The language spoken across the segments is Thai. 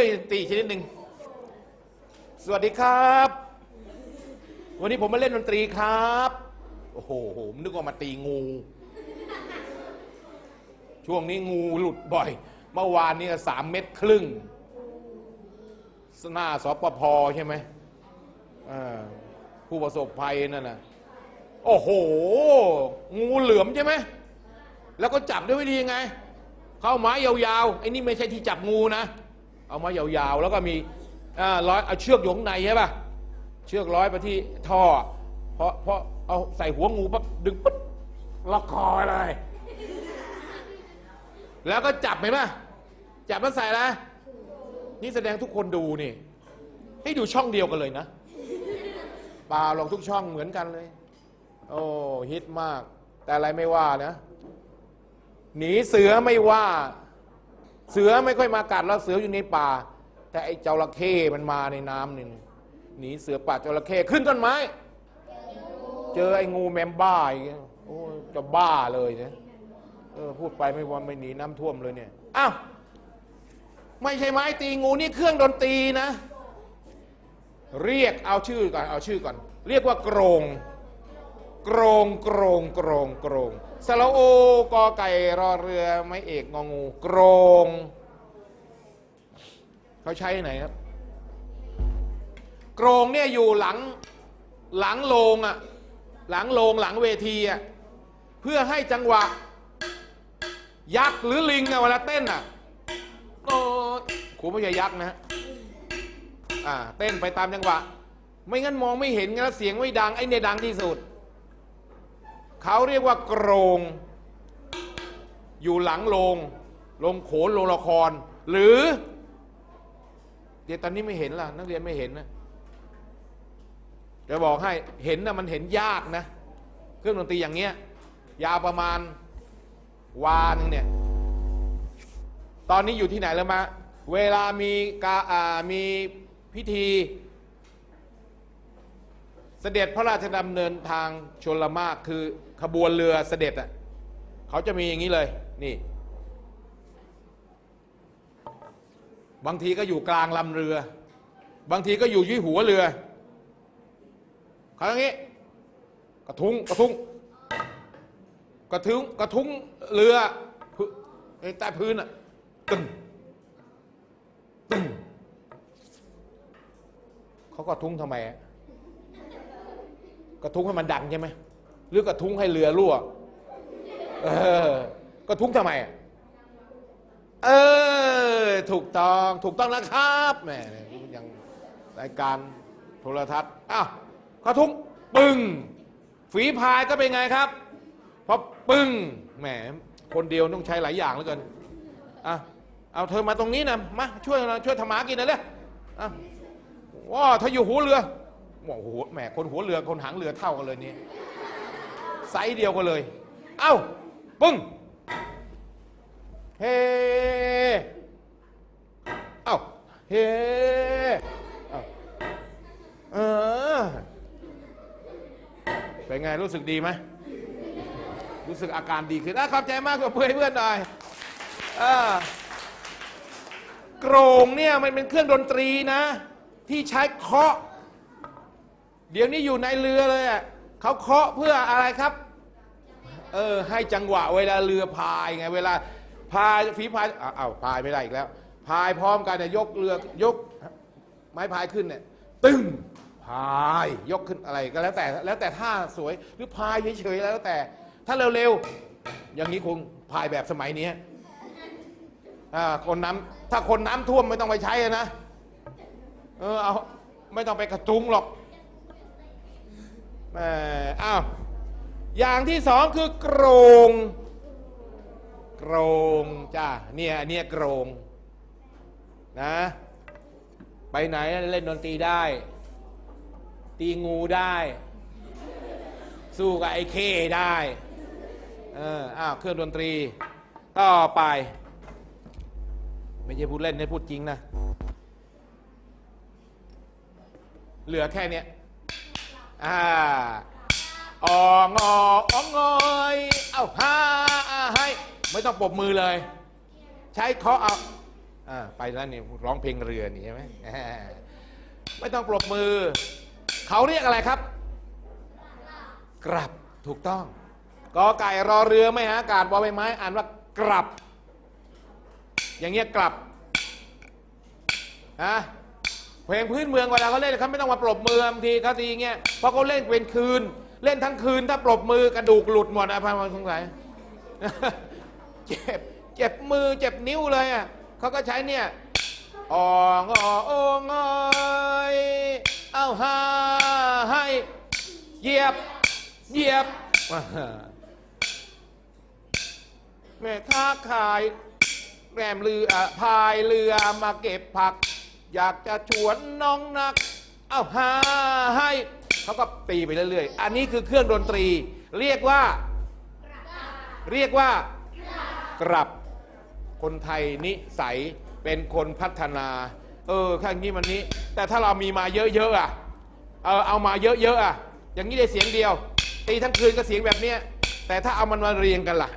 ดูเครื่องดนตรีชนิดหนึ่งสวัสดีครับ วันนี้ผมมาเล่นดนตรีครับ โอ้โหผมนึกว่ามาตีงู ช่วงนี้งูหลุดบ่อย เมื่อวานนี้สามเม็ดครึ่งหน้าสปพใช่ไหมผู้ประสบภัยนั่นน่ะโอ้โห งูเหลือมใช่ไหม แล้วก็จับด้วยวิธียังไง เข้าไม้ยาวๆไอ้นี่ไม่ใช่ที่จับงูนะ เอาไม้ยาวๆ แล้วก็มีร้อยเอาเชือกโยงในใช่ป่ะเชือกร้อยไปที่ท่อเพราะเพราะเอาใส่หัวงูปั๊บดึงปุ๊บล็อกคอเลย แล้วก็จับไหมป่ะจับมันใส่อะไรนี่แสดงทุกคนดูนี่ ให้ดูช่องเดียวกันเลยนะปล่าลองทุกช่องเหมือนกันเลย โอ้ฮิตมาก แต่อะไรไม่ว่านะ หนีเสือไม่ว่า เสือไม่ค่อยมากัดแล้วเสืออยู่ในป่า แต่ไอ้จระเข้มันมาในน้ำนี่หนีเสือป่าจระเข้ขึ้นต้นไม้ เจอไอ้งูแมมบ้าอีกโอ้จะบ้าเลยเนี่ยเออพูดไปไม่วันไม่หนีน้ำท่วมเลยเนี่ยอ้าวไม่ใช่ไม้ตีงูนี่เครื่องดนตรีนะ เรียกเอาชื่อก่อนเอาชื่อก่อน เรียกว่ากรง โกรงโกรงโกรงโกรงสระโอกอไก่รอเรือไม่เอกงองูกรงเขาใช้ไหนครับโกรงเนี่ยอยู่หลังหลังโลงอะหลังโลงหลังเวทีอะเพื่อให้จังหวะ ยักษ์หรือลิงอะเวลาเต้นอะโอ้ครูไม่ใช่ยักษ์นะฮะอ่าเต้นไปตามจังหวะ ไม่งั้นมองไม่เห็นไงแล้วเสียงไม่ดังไอ้เนี่ยดังที่สุด เขาเรียกว่ากรงอยู่หลังโรงโรงโขนโรงละคร หรือเดี๋ยวตอนนี้ไม่เห็นล่ะ นักเรียนไม่เห็นนะจะบอกให้เห็นนะมันเห็นยากนะ เครื่องดนตรีอย่างเงี้ย ยาวประมาณวานึงเนี่ย ตอนนี้อยู่ที่ไหนแล้วมา เวลามีกาอ่ามีพิธี เสด็จพระราชดำเนินทางชนละมากคือขบวนเรือเสด็จอะเขาจะมีอย่างนี้เลยนี่ บางทีก็อยู่กลางลำเรือ บางทีก็อยู่ยี่หัวเรือเขาอย่างนี้กระทุ้งกระทุ้งกระทุ้งกระทุ้งเรือใต้พื้นอะตึงตึงเขากระทุ้งทำไมอะ กระทุ้งให้มันดังใช่ไหมหรือกระทุ้งให้เรือรั่วเออกระทุ้งทำไมเออถูกต้องถูกต้องนะครับแหมยังรายการโทรทัศน์อ้าวกระทุ้งปึ้งฝีพายก็เป็นไงครับพอปึ้งแหมคนเดียวต้องใช้หลายอย่างเหลือเกินอะเอาเธอมาตรงนี้นะมาช่วยช่วยทำหมากินหน่อยเลยอะว้าถ้าอยู่หัวเรือ โอ้โหแหมคนหัวเรือคนหางเรือเท่ากันเลยนี่ไซส์เดียวกันเลย เอ้าปึ้งเฮเอ้าเฮเอ้เออเป็นไงรู้สึกดีไหมรู้สึกอาการดีขึ้นอะขอบใจมากกว่าเพื่อนเพื่อนหน่อยอกรงเนี่ยมันเป็นเครื่องดนตรีนะ ที่ใช้เคาะ เดี๋ยวนี้อยู่ในเรือเลยอะเขาเคาะเพื่ออะไรครับ เออให้จังหวะเวลาเรือพายไง เวลาพายฝีพายอ้าวพายไม่ได้อีกแล้ว พายพร้อมกันเนี่ยยกเรือยก ไม้พายขึ้นเนี่ยตึ้งพายยกขึ้นอะไรก็แล้วแต่แล้วแต่ท่าสวยหรือพายเฉยๆแล้วแต่ ถ้าเร็วๆอย่างนี้คงพายแบบสมัยนี้อ่าคนน้ำถ้าคนน้ำท่วมไม่ต้องไปใช้นะเออเอาไม่ต้องไปกระจุงหรอก แหมอ้าวอย่างที่สองคือโกรงกรงจ้าเนี่ยเนี่ยโกรงนะไปไหนเล่นดนตรีได้ ตีงูได้ สู้กับไอ้เคได้เอออ้าวเครื่องดนตรี ต่อไป ไม่ใช่พูดเล่นนะพูดจริงนะ เหลือแค่เนี้ย อ่าอองอองอยเอาฮาให้ไม่ต้องปรบมือเลย ใช้เคาะเอาอ่าไปแล้วนี่ร้องเพลงเรือนี่ใช่ไหมไม่ต้องปรบมือ เขาเรียกอะไรครับ กลับถูกต้องกอไก่รอเรือไม่หาอากาศบอใบไม้อ่านว่ากลับ อย่างเงี้ยกลับฮะ เพลงพื้นเมืองเวลาเขาเล่นเขาไม่ต้องมาปรบมือบางทีเขาทีเงี้ยเพราะเขาเล่นเป็นคืน เล่นทั้งคืนถ้าปรบมือกระดูกหลุดหมดนะพันวันสงสัยเจ็บเจ็บมือเจ็บนิ้วเลยอะเขาก็ใช้เนี่ยอ่องอโองอยเอาหาให้เหยียบเหยียบแม่ค้าขายแรมเรือพายเรือมาเก็บผัก อยากจะชวนน้องนัก เอาหาให้เขาก็ตีไปเรื่อยๆ อันนี้คือเครื่องดนตรี เรียกว่า เรียกว่ากลับ คนไทยนิสัยเป็นคนพัฒนา เออข้างนี้มันนี้ แต่ถ้าเรามีมาเยอะๆอะ เออเอามาเยอะๆอะ อย่างนี้ได้เสียงเดียว ตีทั้งคืนก็เสียงแบบเนี้ย แต่ถ้าเอามันมาเรียงกันล่ะ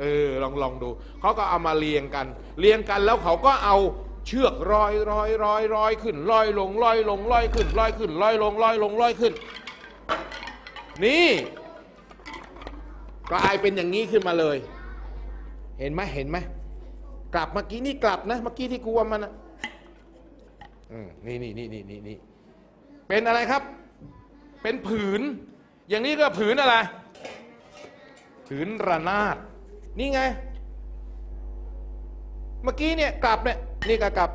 เออลองลองดู เขาก็เอามาเรียงกัน เรียงกันแล้วเขาก็เอา เชือกรอยร้อยร้อยร้อยขึ้นร้อยลงร้อยลงร้อยขึ้นร้อยขึ้นร้อยลงร้อยลงร้อยขึ้น นี่กลายเป็นอย่างนี้ขึ้นมาเลย เห็นไหมเห็นไหมกลับเมื่อกี้นี่กลับนะเมื่อกี้ที่กลัวมันนะอืมนี่นี่นี่นี่นี่นี่เป็นอะไรครับ เป็นผืน อย่างนี้ก็ผืนอะไร ผืนระนาด นี่ไง เมื่อกี้เนี่ยกลับเนี่ย นี่ก็กลับ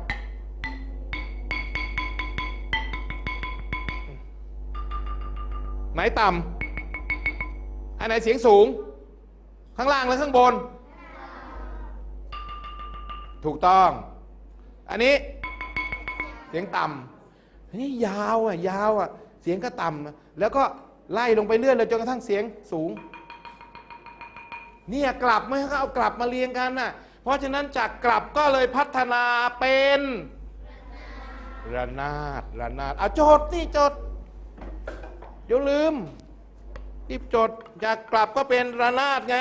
ไหนต่ำอันไหนเสียงสูง ข้างล่างและข้างบน ถูกต้อง อันนี้เสียงต่ำนนี้ยาวอะยาวอะเสียงก็ต่ำแล้วก็ไล่ลงไปเรื่อยเลยจนกระทั่งเสียงสูง เนี่ยกลับไหม่เขาเอากลับมาเรียงกันน่ะ เพราะฉะนั้นจากกลับก็เลยพัฒนาเป็นระนาดระนาดเอาโจทย์นี่โจทย์เดี๋ยวลืมรีบจดจากกลับก็เป็นระนาดไง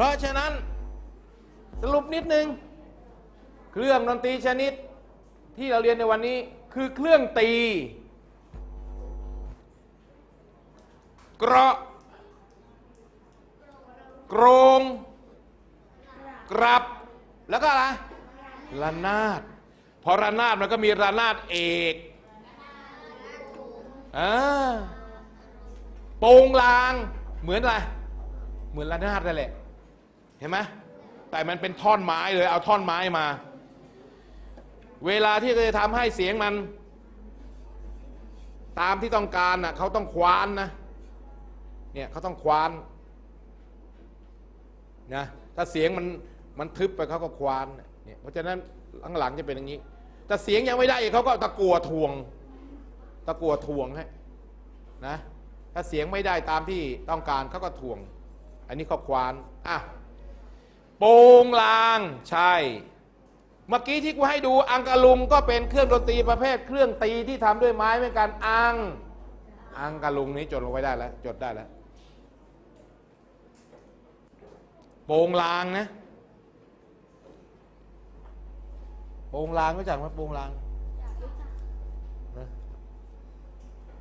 ราะฉะนั้นสรุปนิดนึง เครื่องดนตรีชนิดที่เราเรียนในวันนี้คือเครื่องตีกระกรงกรับ แล้วก็อะไรระนาดพอระนาดมันก็มีระนาดเอกอ่าโปงลางเหมือนอะไร เหมือนระนาดนั่นแหละ เห็นไหมแต่มันเป็นท่อนไม้เลย เอาท่อนไม้มา เวลาที่จะทำให้เสียงมัน ตามที่ต้องการน่ะเขาต้องคว้านนะเนี่ยเขาต้องคว้านนะถ้าเสียงมันมันทึบไปเขาก็คว้านเนี่ยเพราะฉะนั้นหลังๆจะเป็นอย่างนี้ แต่เสียงยังไม่ได้เขาก็ตะกัวทวง ตะกัวทวงให้นะถ้าเสียงไม่ได้ตามที่ต้องการเขาก็ทวง อันนี้เขาคว้านอะ โปงลางใช่ เมื่อกี้ที่กูให้ดูอังกะลุงก็เป็นเครื่องดนตรีประเภทเครื่องตีที่ทำด้วยไม้เหมือนกันอัง อังกะลุงนี้จดลงไว้ได้แล้วจดได้แล้วโปงลางนะโปงลางรู้จักไหมโปงลาง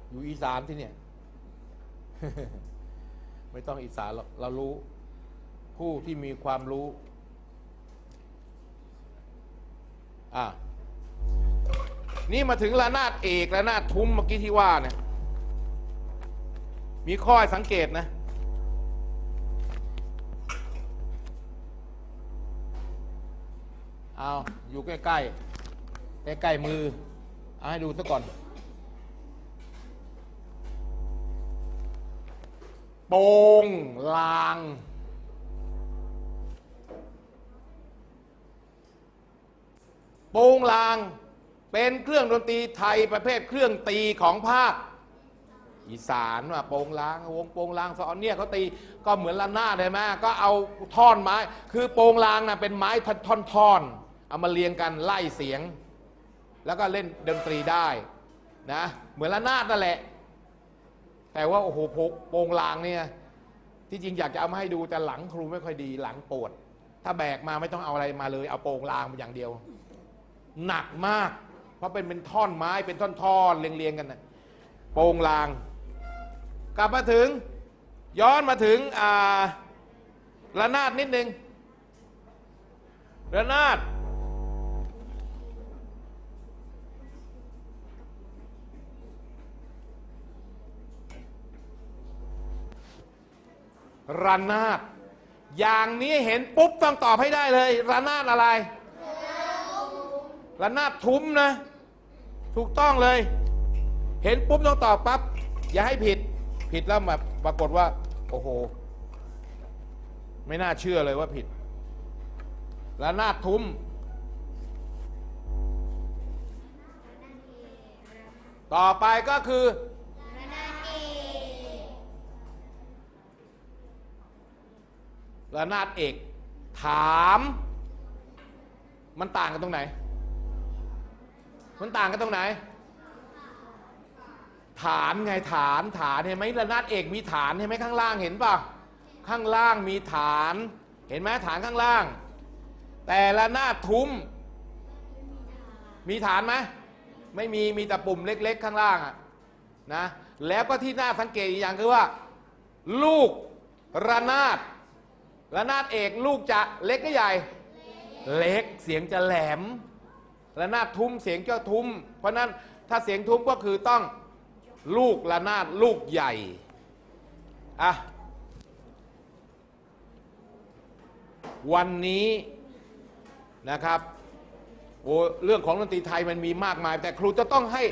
อยู่อีสานที่เนี่ย ไม่ต้องอีสานหรอกเรารู้ ผู้ที่มีความรู้ อะนี่มาถึงระนาดเอกระนาดทุ้มเมื่อกี้ที่ว่าเนี่ย มีข้อสังเกตนะ เอาอยู่ใกล้ๆ ใกล้ๆมือ เอาให้ดูซะก่อน โปงลาง โปงลางเป็นเครื่องดนตรีไทยประเภทเครื่องตีของภาคอีสานว่าโปงลางวงโปงลางสอนเนี่ยเขาตีก็เหมือนละนาดเลยไหมก็เอาท่อนไม้ คือโปงลางนะเป็นไม้ท่อนๆเอามาเรียงกันไล่เสียง แล้วก็เล่นดนตรีได้นะเหมือนละนาดนั่นแหละ แต่ว่าโอ้โหโปงโปงลางเนี่ยที่จริงอยากจะเอามาให้ดูแต่หลังครูไม่ค่อยดีหลังปวด ถ้าแบกมาไม่ต้องเอาอะไรมาเลย เอาโปงลางอย่างเดียว หนักมาก เพราะเป็นเป็นท่อนไม้เป็นท่อนๆเรียงๆกันนะโปงลาง กลับมาถึงย้อนมาถึงอ่าระนาดนิดนึงระนาดระนาด อย่างนี้เห็นปุ๊บต้องตอบให้ได้เลยระนาดอะไร ระนาดทุ้มนะ ถูกต้องเลย เห็นปุ๊บต้องตอบปั๊บอย่าให้ผิด ผิดแล้วมาปรากฏว่า โอ้โห ไม่น่าเชื่อเลยว่าผิดระนาดทุ้ม ต่อไปก็คือระนาดเอก ถาม มันต่างกันตรงไหน มันต่างกันตรงไหน ฐานไงฐานฐานเห็นไหมระนาดเอกมีฐานเห็นไหมข้างล่างเห็นป่ะข้างล่างมีฐาน เห็นไหมฐานข้างล่าง แต่ระนาดทุ้ม มีฐานไหมไม่มีมีแต่ปุ่มเล็ก ๆ ข้างล่างอะนะแล้วก็ที่น่าสังเกตอีกอย่างคือว่า ลูกระนาดระนาดเอกลูกจะเล็กก็ใหญ่ เล็กเสียงจะแหลม ระนาดทุ้มเสียงก็ทุ้ม เพราะนั้นถ้าเสียงทุ้มก็คือต้องลูกระนาดลูกใหญ่อะวันนี้นะครับโอ้เรื่องของดนตรีไทยมันมีมากมาย แต่ครูจะต้องให้